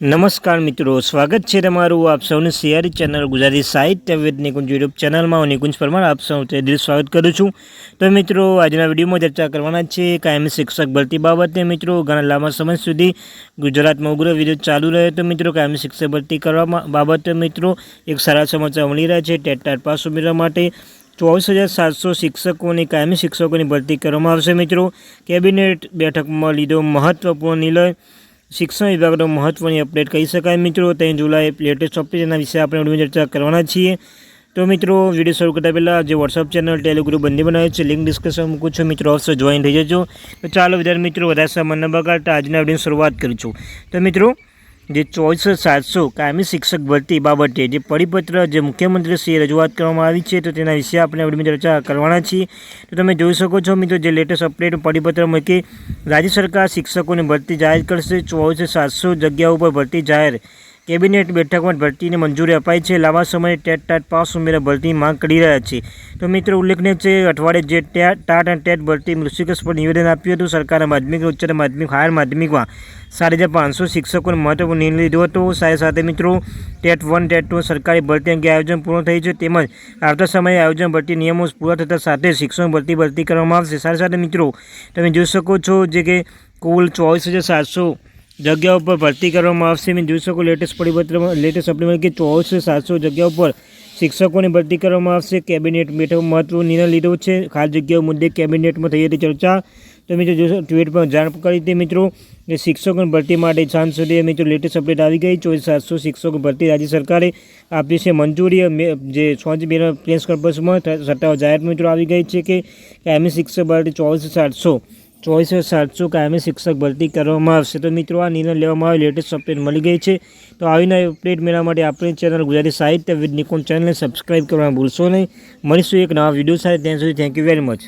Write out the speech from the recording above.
નમસ્કાર મિત્રો, સ્વાગત છે તમારું આપ સૌની સિયારી ચેનલ ગુજરાતી સાહિત્ય વિદ નિકુંજ યુટ્યુબ ચેનલમાં. હું નિકુંજ પરમાર, આપ સૌ દિલ સ્વાગત કરું છું. તો મિત્રો, આજના વિડીયોમાં ચર્ચા કરવાના છે કાયમી શિક્ષક ભરતી બાબતે મિત્રો, ઘણા લાંબા સમય સુધી ગુજરાતમાં ઉગ્ર વિરોધ ચાલુ રહ્યો તો મિત્રો કાયમી શિક્ષક ભરતી કરવા બાબતે મિત્રો, એક સારા સમાચાર મળી રહ્યા છે. ટાટ પાસ ઉમેરવા માટે ચોવીસ હજાર સાતસો શિક્ષકોની કાયમી શિક્ષકોની ભરતી કરવામાં આવશે. મિત્રો, કેબિનેટ બેઠકમાં લીધો મહત્વપૂર્ણ નિર્ણય શિક્ષણ વિભાગનો મહત્ત્વની અપડેટ કહી શકાય મિત્રો. ત્રણ જુલાઈ લેટેસ્ટ અપડેટ એના વિશે આપણે વીડિયો ચર્ચા કરવાના છીએ. તો મિત્રો, વીડિયો શરૂ કરતા પહેલાં જે વોટ્સઅપ ચેનલ ટેલિગ્રુપ બંને બનાવે છે. લિંક ડિસ્કશન મૂકું છું. મિત્રો, અવશ્ય જોઈન થઈ જજો. તો ચાલો વિદ્યાર્થી મિત્રો, વધારે સમય ન બગાડતા આજના વિડીયોની શરૂઆત કરીશું તો મિત્રો જે ચોવીસ સાતસો કાયમી શિક્ષક ભરતી બાબતે જે પરિપત્ર જે મુખ્યમંત્રીશ્રીએ રજૂઆત કરવામાં આવી છે, તો તેના વિશે આપણે વિડીયોમાં ચર્ચા કરવાના છીએ. તો તમે જોઈ શકો છો મિત્રો, જે લેટેસ્ટ અપડેટ પરિપત્રમાં કે રાજ્ય સરકાર શિક્ષકોની ભરતી જાહેર કરશે. ચોવીસ સાતસો જગ્યાઓ પર ભરતી જાહેર કેબિનેટ બેઠકમાં ભરતીની મંજૂરી અપાઈ છે. લાંબા સમયે ટેટ ટાટ પાસ ઉમેરા ભરતીની માંગ કરી રહ્યા છે. તો મિત્રો, ઉલ્લેખનીય છે, અઠવાડિયે જે ટાટ અને ટેટ ભરતી ઋષિકેશ પર નિવેદન આપ્યું હતું, સરકારે માધ્યમિક ઉચ્ચતર માધ્યમિક, હાયર માધ્યમિકમાં સાડી હજાર પાંચસો શિક્ષકોને મહત્વપૂર્ણ નિર્ણય લીધો હતો. સાથે સાથે મિત્રો, ટેટ વન, ટેટ ટુ સરકારી ભરતી અંગે આયોજન પૂર્ણ થયું છે. તેમજ આવતા સમયે આયોજન ભરતી નિયમો પૂરા થતાં સાથે શિક્ષણ ભરતી ભરતી કરવામાં આવશે. સાથે સાથે મિત્રો, તમે જોઈ શકો છો જે કે કુલ ચોવીસ હજાર સાતસો જગ્યા ઉપર ભરતી કરવામાં આવશે. મેં જોઈ શકો લેટેસ્ટ પરિપત્રમાં લેટેસ્ટ અપડેટમાં કે ચોવીસ સાતસો જગ્યા ઉપર શિક્ષકોની ભરતી કરવામાં આવશે. કેબિનેટ બેઠક મહત્વનો નિર્ણય લીધો છે. ખાસ જગ્યાઓ મુદ્દે કેબિનેટમાં થઈ હતી ચર્ચા. તો મિત્રો જોશો ટ્વીટ પર જાણ કરી હતી મિત્રો કે શિક્ષકોની ભરતી માટે સાંજ મિત્રો લેટેસ્ટ અપડેટ આવી ગઈ. ચોવીસ સાતસો શિક્ષકો ભરતી રાજ્ય સરકારે આપી છે મંજૂરી. જે સોંજ બે પ્રેસ કોન્ફરન્સમાં સત્તાઓ જાહેર મિત્રો આવી ગઈ છે કે એમ શિક્ષક ભરતી ચોવીસ સાતસો ચોવીસો સાતસો કાયમી શિક્ષક ભરતી કરવામાં આવશે. તો મિત્રો, આ નિર્ણય લેવામાં આવે લેટેસ્ટ અપડેટ મળી ગઈ છે. તો આવીને અપડેટ મેળવવા માટે આપણી ચેનલ ગુજરાતી સાહિત્ય વિદ નિકોન ચેનલને સબસ્ક્રાઈબ કરવાનું ભૂલશો નહીં. મળીશું એક નવા વીડિયો સાથે. ત્યાં સુધી થેન્ક યુ વેરી મચ